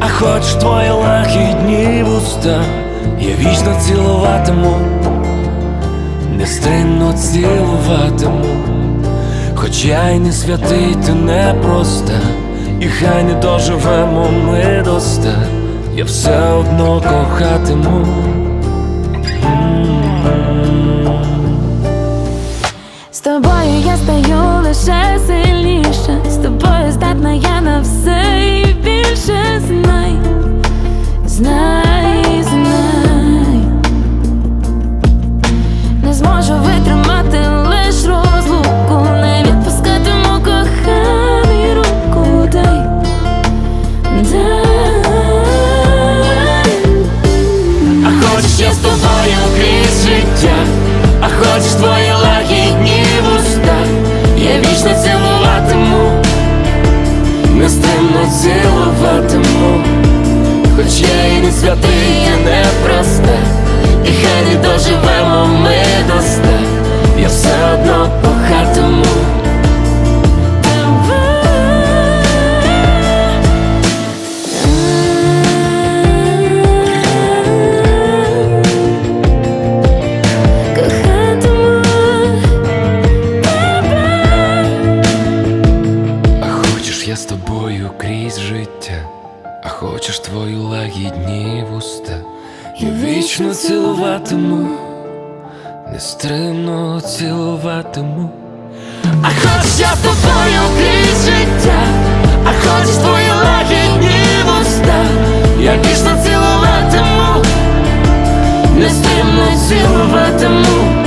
а хочеш твої лагідні вуста, я вічно цілуватиму, нестримно цілуватиму, хоч я й не святий, ти не проста, і хай не доживемо ми до ста, я все одно кохатиму. З тобою я стаю лише сильніше, з тобою здатна я на все знай, знай, нестримно цілуватиму, хоч я і не святий, я не просте, і хай не доживемо крізь життя, а хочеш твої лагідні вуста, я вічно цілуватиму, нестримно цілуватиму. А хочеш я з тобою крізь життя, а хочеш твої лагідні вуста, я вічно цілуватиму, нестримно цілуватиму.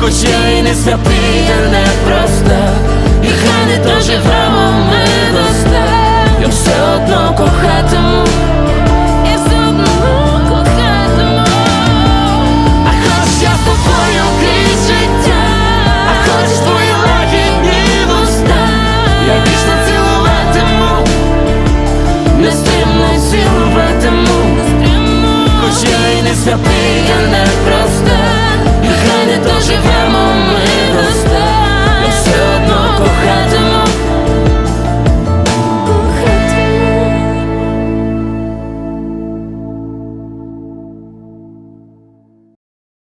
Хоч я і не святий, та не проста, і хай не доживемо ми все одно кохатиму, нестримно цілуватиму, хоч я і не святий, я не